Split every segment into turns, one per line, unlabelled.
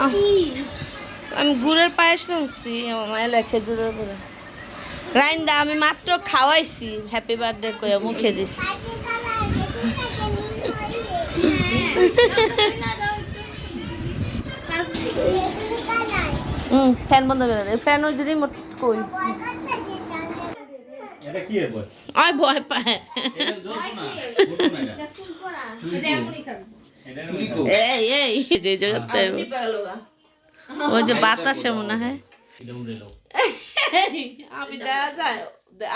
আমি গুড়ের পায়েস নাচছি আমার লেখে জুড়ের গুড়ে। রাইন্দা আমি মাত্র খাওয়াইছি হ্যাপি বার্থডে করে মুখে দিছি। হুম ফ্যান বন্ধ করে ফ্যান ওই দিদি কই।
এটা কি এর বই
আয় ভয় পায়।
এটা জ্বলবো না ফুটবো না এটা। এটা
চুরি কো?
এই এই যে জায়গাতে ওই যে বাতাসে মনে হয়। আমি দেখা যায়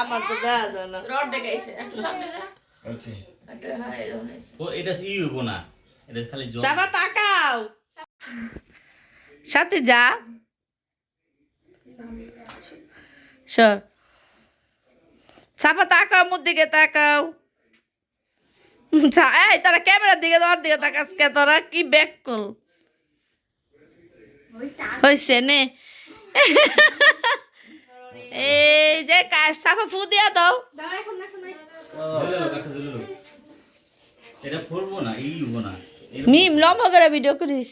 আমার তো দেখা যায় না।
Okay.
ও এটা ই হইবো না? এটা খালি জল
তাকাও। সাথে যা। সর সাবা তাকাও মুখ দিকে তাকাও। যা, এই তোরা ক্যামেরার দিকে তোর দিকে তাকাস কে? তোরা কি ব্যাক কল হয়েছে নে। এই যে কাজ সাফা ফু দিয়া দাও। মিম লম্বা করে ভিডিও করিস।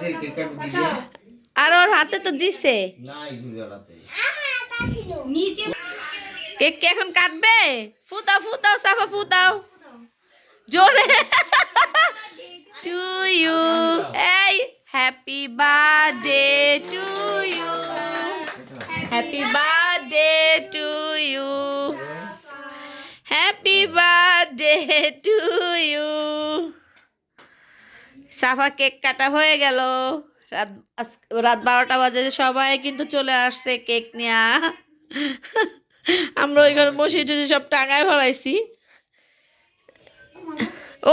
থেকে কেক কাটবো দিয়ে?
আর ওর হাতে তো দিছে। কেক কি এখন কাটবে ফুটাও ফুটাও সাফা ফুটাও। জোরে। টু ইউ এই happy birthday to you happy birthday to you happy birthday to you Safa cake কাটা হয়ে গেল। রাত রাত বারোটা বাজে, সবাই কিন্তু চলে আসছে কেক নিয়ে। আমরা ওইখানে বসে টসে সব টাঙায় ফেলাইছি। ও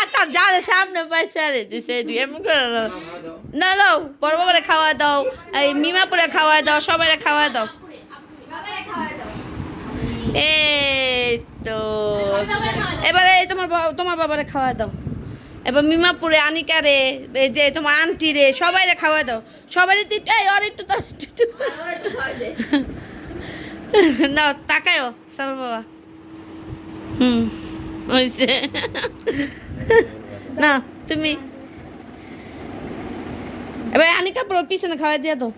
আচ্ছা যারে সামনে পাইছে, আরে, দিছে এমন করে। না,
দাও,
বড় বাবারে খাওয়া দাও, এই মিমাপুরে খাওয়া দাও সবাই খাওয়া দাও। এই তো এবারে তোমার তোমার বাবারে খাওয়া দাও। এবার মিমাপুরে আনিকারে এই যে তোমার আন্টি রে সবাই রে খাওয়া দাও সবাই এই আর একটু তো না তাকায়ও সবার বাবা। হুম হয়েছে না তুমি। এবার আনিকা পুরো পিছনে খাওয়া দিয়ে দাও।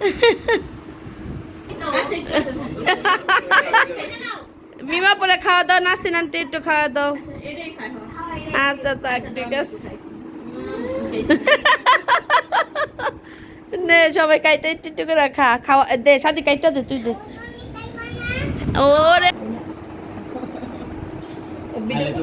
মিমা পরে খাওয়া দাও নাসিন আন্টি একটু খাওয়া দাও আচ্ছা থাক ঠিক আছে। নে সবাই কাইটা একটু একটু করে খা খাওয়া দে সাদি কাইটা দে তুই দে। ওরে।
খালি তো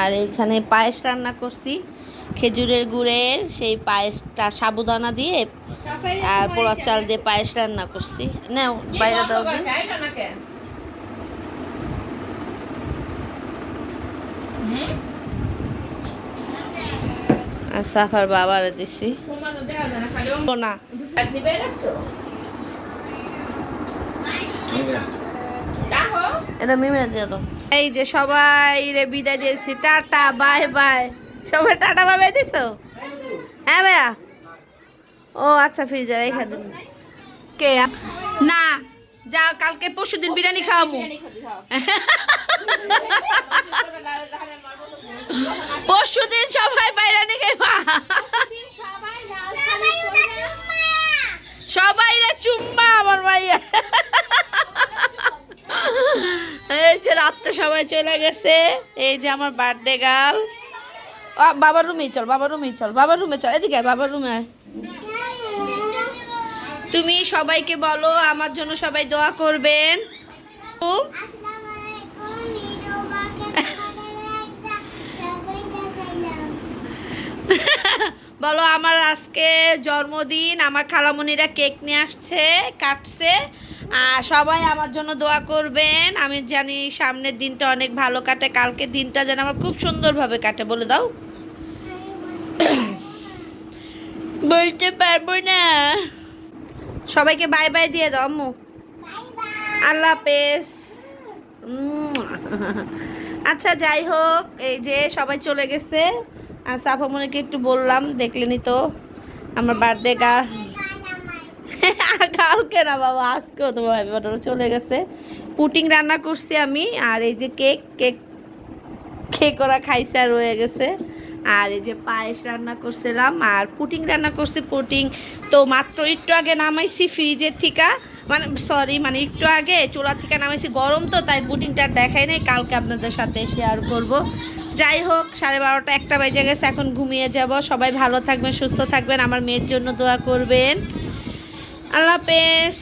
আর এইখানে পায়েস রান্না করছি খেজুরের গুড়ের সেই পায়েসটা সাবুদানা দিয়ে আর পোড়া চাল দিয়ে পায়েস রান্না করছি নাও বাইরে দাও। আর সাফার বাবারে দিছি না। এটা মিমে দিয়ে দাও। এই যে সবাই রে বিদায় দিয়েছি। Tata bye bye. সবাই টাটা বাই বাই দিছো? হ্যাঁ ভাইয়া। ও আচ্ছা ফ্রিজার এখানে কে? না যা কালকে পরশু দিন বিরিয়ানি খাওয়াবো। পরশু দিন সবাই বাইরানি খাইবা। সবাই রে চুম্মা আমার ভাইয়া এই যে রাত্রে সবাই চলে গেছে। এই যে আমার বার্থডে গার্ল বাবার রুমে চল, বাবার রুমে চল, বাবার রুমে চল, এদিকে বাবার রুমে তুমি সবাইকে বলো, আমার জন্য সবাই দোয়া করবেন। বলো, আমার আজকে জন্মদিন, আমার খালামণিরা কেক নিয়ে আসছে, কাটছে। আর সবাই আমার জন্য দোয়া করবেন। আমি জানি সামনের দিনটা অনেক ভালো কাটে, কালকে দিনটা যেন আমার খুব সুন্দরভাবে কাটে, বলে দাও। বলতে পারব না। সবাইকে বাই বাই দিয়ে দাও, আম্মু। আল্লাহ হাফেজ। আচ্ছা যাই হোক, এই যে সবাই চলে গেছে। আর সাফামনিকে একটু বললাম দেখলেনি তো। আমার বার্থডে গা কালকে না বাবা, আজকেও তোমার হ্যাপি বার্থডে চলে গেছে। পুটিং রান্না করছি আমি, আর এই যে কেক কেক কেক খাইছে আর রয়ে গেছে। আর এই যে পায়েস রান্না করছিলাম, আর পুটিং রান্না করছি, পুটিং। তো মাত্র একটু আগে নামাইছি ফ্রিজের থেকে মানে সরি মানে একটু আগে চোলা থেকে নামাইছি, গরম তো, তাই পুটিংটা দেখাই নাই, কালকে আপনাদের সাথে শেয়ার করব। যাই হোক, সাড়ে বারোটা, একটা বেজে গেছে, এখন ঘুমিয়ে যাব। সবাই ভালো থাকবেন, সুস্থ থাকবেন, আমার মেয়ের জন্য দোয়া করবেন। আল্লাহ হাফেজ।